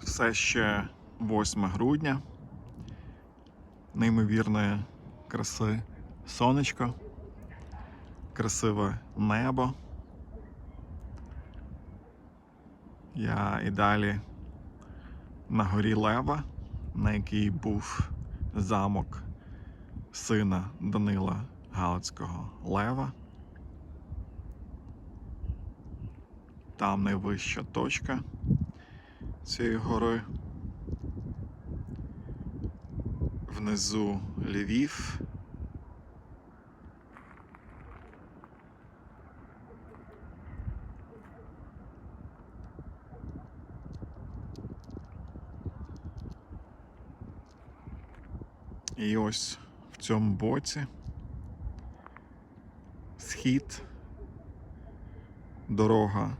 Все ще 8 грудня. Неймовірної краси сонечко, красиве небо. Я і далі на горі Лева, на якій був замок сина Данила Галицького Лева. Там найвища точка цієї гори. Внизу Львів. І ось в цьому боці схід, дорога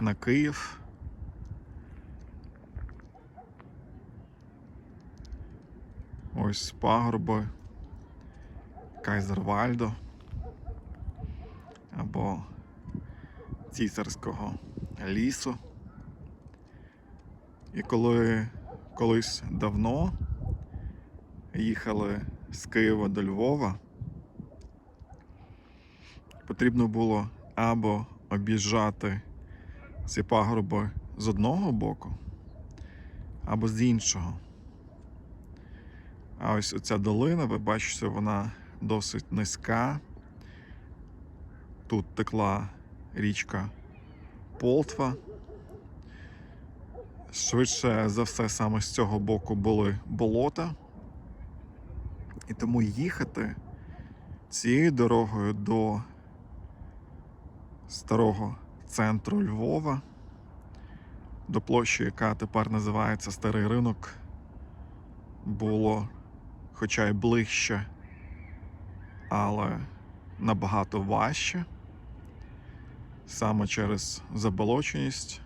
на Київ. Ось пагорби Кайзервальдо або цісарського лісу. І коли колись давно їхали з Києва до Львова, потрібно було або об'їжджати ці пагорби з одного боку, або з іншого. А ось оця долина, ви бачите, вона досить низька. Тут текла річка Полтва. Швидше за все, саме з цього боку були болота. І тому їхати цією дорогою до старого центру Львова, до площі, яка тепер називається Старий ринок, було хоча й ближче, але набагато важче. Саме через заболоченість,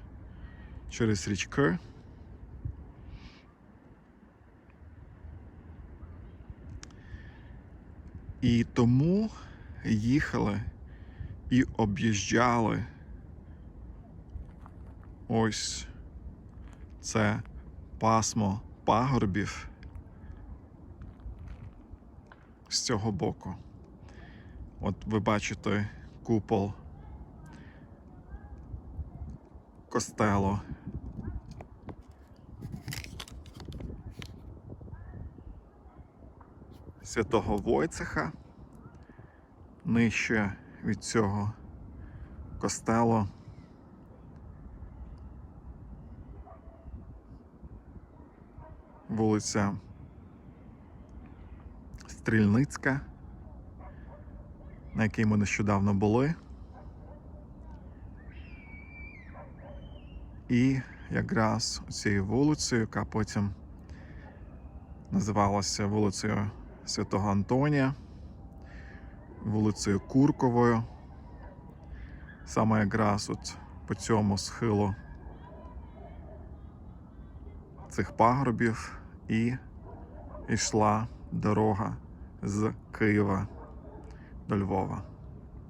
через річки. І тому їхали і об'їжджали ось це пасмо пагорбів з цього боку. От ви бачите купол костелу. Святого Войцеха. Нижче від цього костелу. Вулиця Стрільницька, на якій ми нещодавно були. І якраз цією вулицею, яка потім називалася вулицею Святого Антонія, вулицею Курковою. Саме якраз от по цьому схилу цих пагорбів і йшла дорога з Києва до Львова.